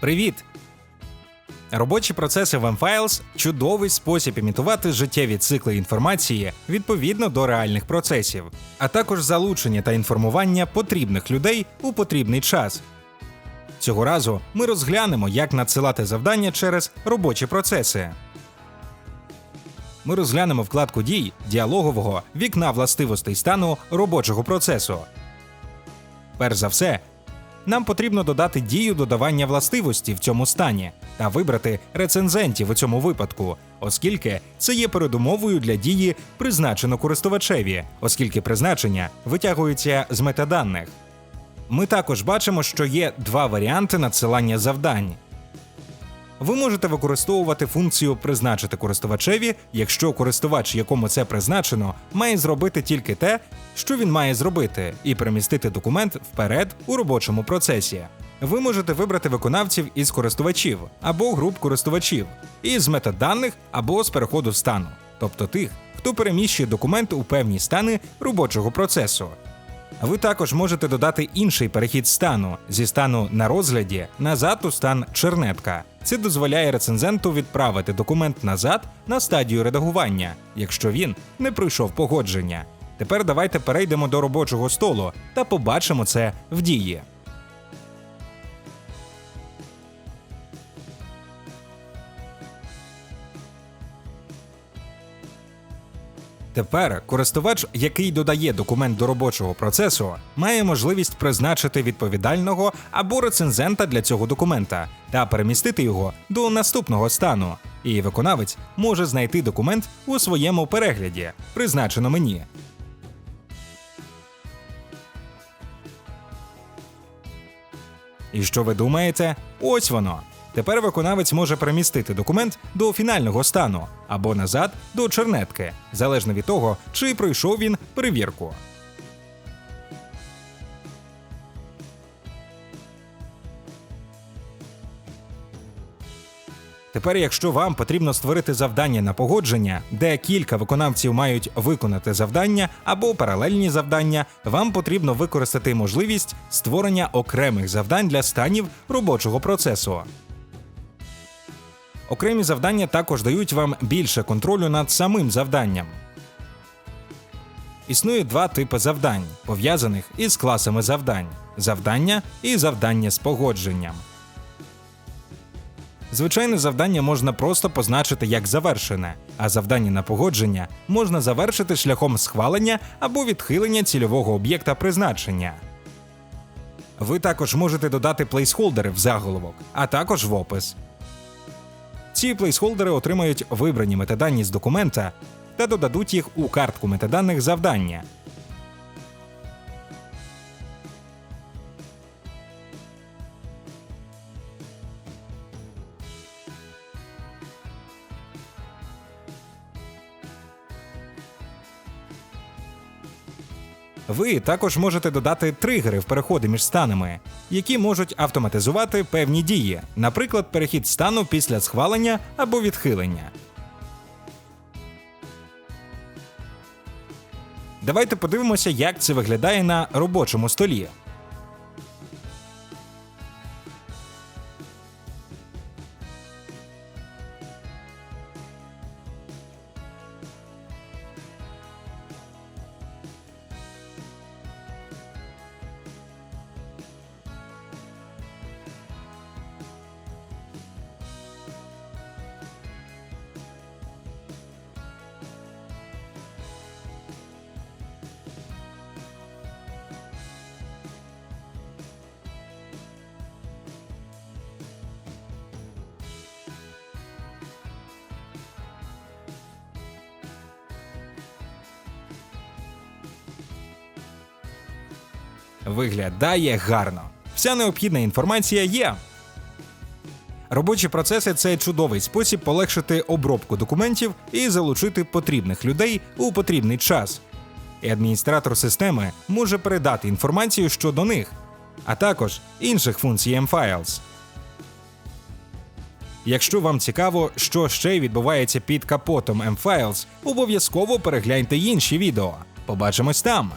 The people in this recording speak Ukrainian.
Привіт! Робочі процеси в M-Files – чудовий спосіб імітувати життєві цикли інформації відповідно до реальних процесів, а також залучення та інформування потрібних людей у потрібний час. Цього разу ми розглянемо, як надсилати завдання через робочі процеси. Ми розглянемо вкладку дій діалогового вікна властивостей стану робочого процесу. Перш за все, нам потрібно додати дію додавання властивості в цьому стані та вибрати рецензентів у цьому випадку, оскільки це є передумовою для дії призначено користувачеві, оскільки призначення витягується з метаданих. Ми також бачимо, що є два варіанти надсилання завдань. Ви можете використовувати функцію призначити користувачеві, якщо користувач, якому це призначено, має зробити тільки те, що він має зробити, і перемістити документ вперед у робочому процесі. Ви можете вибрати виконавців із користувачів або груп користувачів, із метаданих або з переходу стану, тобто тих, хто переміщує документ у певні стани робочого процесу. Ви також можете додати інший перехід стану зі стану на розгляді назад у стан чернетка. Це дозволяє рецензенту відправити документ назад на стадію редагування, якщо він не пройшов погодження. Тепер давайте перейдемо до робочого столу та побачимо це в дії. Тепер користувач, який додає документ до робочого процесу, має можливість призначити відповідального або рецензента для цього документа та перемістити його до наступного стану. І виконавець може знайти документ у своєму перегляді, призначено мені. І що ви думаєте? Ось воно. Тепер виконавець може перемістити документ до фінального стану або назад до чернетки, залежно від того, чи пройшов він перевірку. Тепер, якщо вам потрібно створити завдання на погодження, де кілька виконавців мають виконати завдання або паралельні завдання, вам потрібно використати можливість створення окремих завдань для станів робочого процесу. Окремі завдання також дають вам більше контролю над самим завданням. Існує два типи завдань, пов'язаних із класами завдань: завдання і завдання з погодженням. Звичайне завдання можна просто позначити як завершене, а завдання на погодження можна завершити шляхом схвалення або відхилення цільового об'єкта призначення. Ви також можете додати плейсхолдери в заголовок, а також в опис. Ці плейсхолдери отримають вибрані метадані з документа та додадуть їх у картку метаданих завдання. Ви також можете додати тригери в переходи між станами, які можуть автоматизувати певні дії, наприклад, перехід стану після схвалення або відхилення. Давайте подивимося, як це виглядає на робочому столі. Виглядає гарно. Вся необхідна інформація є. Робочі процеси це чудовий спосіб полегшити обробку документів і залучити потрібних людей у потрібний час. І адміністратор системи може передати інформацію щодо них, а також інших функцій M-Files. Якщо вам цікаво, що ще відбувається під капотом M-Files, обов'язково перегляньте інші відео. Побачимось там!